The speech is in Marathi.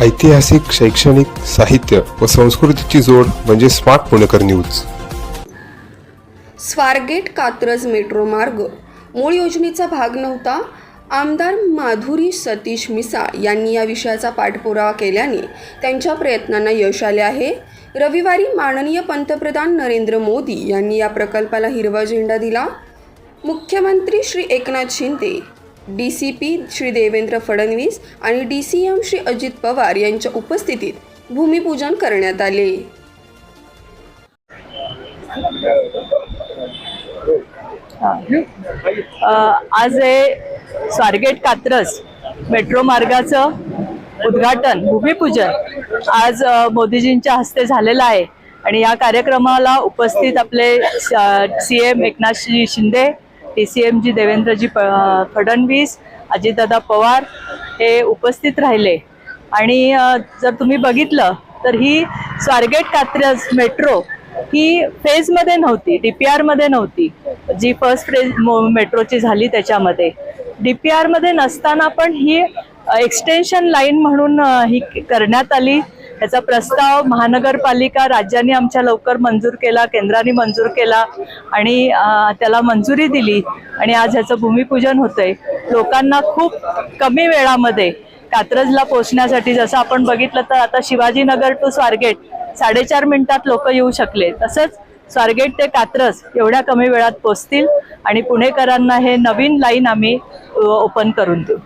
ऐतिहासिक शैक्षणिक साहित्य व संस्कृतीची जोड म्हणजे smart Punekar news. Swargate Katraj metro मार्ग. मूळ योजनेचा भाग नव्हता. आमदार माधुरी सतीश मिसा यांनी या विषयाचा पाठपुरावा केल्याने त्यांच्या प्रयत्नांना यश आले आहे. रविवारी माननीय पंतप्रधान नरेंद्र मोदी यांनी या प्रकल्पाला हिरवा झेंडा दिला. मुख्यमंत्री Shri Eknath Shinde D C P Shri Devendra Fadnavis आणि D C M Shri Ajit Pawar यांच्या उपस्थितीत भूमिपूजन करण्यात आले. आज हे स्वारगेट कात्रज मेट्रो मार्गाचं उद्घाटन भूमिपूजन आज मोदीजींच्या हस्ते झालेलं आहे. आणि या कार्यक्रमाला उपस्थित आपले C M Eknathji Shinde T C M ji Devendraji प फडणवीस अजितदादा पवार हे उपस्थित राहिले. आणि जर तुम्ही बघितलं तर ही स्वारगेट कात्रज मेट्रो ही फेजमध्ये नव्हती डी पी आरमध्ये नव्हती. जी फर्स्ट फेज मेट्रोची झाली त्याच्यामध्ये. डी पी आरमध्ये नसताना पण ही एक्सटेन्शन लाईन म्हणून ही करण्यात आली. याचा प्रस्ताव महानगरपालिका राज्याने आमच्या लवकर मंजूर केला केंद्राने मंजूर केला आणि त्याला मंजुरी दिली आणि आज ह्याचं भूमिपूजन होतंय. लोकांना खूप कमी वेळामध्ये कात्रजला पोहोचण्यासाठी जसं आपण बघितलं तर आता शिवाजीनगर टू स्वारगेट साडेचार मिनिटात लोक येऊ शकले. तसंच स्वारगेट ते कात्रज एवढ्या कमी वेळात पोचतील आणि पुणेकरांना हे नवीन लाईन आम्ही ओपन करून देऊ.